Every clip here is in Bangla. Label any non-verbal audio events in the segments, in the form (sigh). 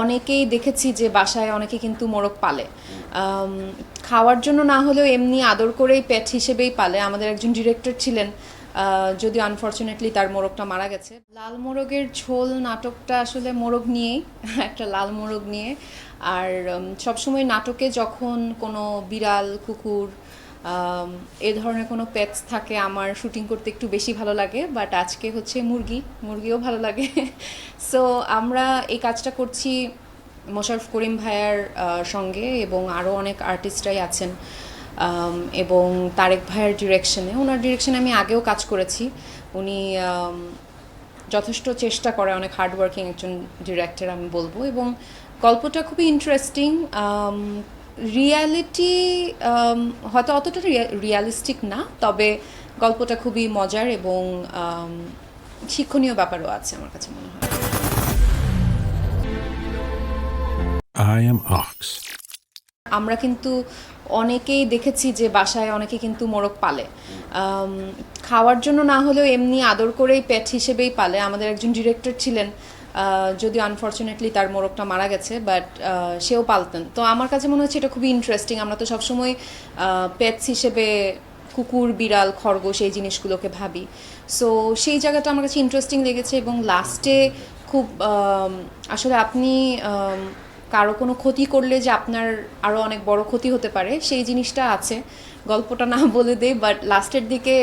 অনেকেই দেখেছি যে বাসায় অনেকে কিন্তু মোরগ পালে। খাওয়ার জন্য না হলেও এমনি আদর করেই পেট হিসেবেই পালে। আমাদের একজন ডিরেক্টর ছিলেন যদিও আনফর্চুনেটলি তার মোরগটা মারা গেছে। লাল মোরগের ঝোল নাটকটা আসলে মোরগ নিয়েই, (laughs) একটা লাল মোরগ নিয়ে। আর সবসময় নাটকে যখন কোনো বিড়াল, কুকুর এ ধরনের কোনো পেটস থাকে, আমার শুটিং করতে একটু বেশি ভালো লাগে। বাট আজকে হচ্ছে মুরগি, মুরগিও ভালো লাগে। সো আমরা এই কাজটা করছি মোশারফ করিম ভাইয়ার সঙ্গে এবং আরও অনেক আর্টিস্টরাই আছেন এবং তারেক ভাইয়ের ডিরেকশনে ওনার ডিরেকশনে আমি আগেও কাজ করেছি। উনি যথেষ্ট চেষ্টা করে অনেক হার্ডওয়ার্কিং একজন ডিরেক্টর আমি বলব এবং গল্পটা খুবই ইন্টারেস্টিং রিয়ালিটি হয়তো অতটা রিয়ালিস্টিক না, তবে গল্পটা খুবই মজার এবং শিক্ষণীয় ব্যাপারও আছে আমার কাছে মনে হয়। I am Ox. আমরা কিন্তু অনেকেই দেখেছি যে বাসায় অনেকে কিন্তু মোরগ পালে। খাওয়ার জন্য না হলেও এমনি আদর করেই পেট হিসেবেই পালে। আমাদের একজন ডিরেক্টর ছিলেন যদিও আনফর্চুনেটলি তার মোরগটা মারা গেছে বাট সেও পালতেন। তো আমার কাছে মনে হচ্ছে এটা খুবই ইন্টারেস্টিং আমরা তো সবসময় পেটস হিসেবে কুকুর, বিড়াল, খরগোশ এই জিনিসগুলোকে ভাবি। সো সেই জায়গাটা আমার কাছে ইন্টারেস্টিং লেগেছে এবং লাস্টে খুব আসলে আপনি কারও কোনো ক্ষতি করলে যে আপনার আরও অনেক বড় ক্ষতি হতে পারে, সেই জিনিসটা আছে। গল্পটা না বলে দেয় বাট লাস্টের দিকে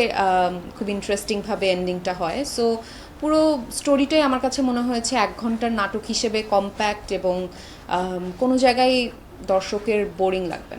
খুব ইন্টারেস্টিংভাবে এন্ডিংটা হয়। সো পুরো স্টোরিটাই আমার কাছে মনে হয়েছে এক ঘণ্টার নাটক হিসেবে কম্প্যাক্ট এবং কোনো জায়গায় দর্শকের বোরিং লাগবে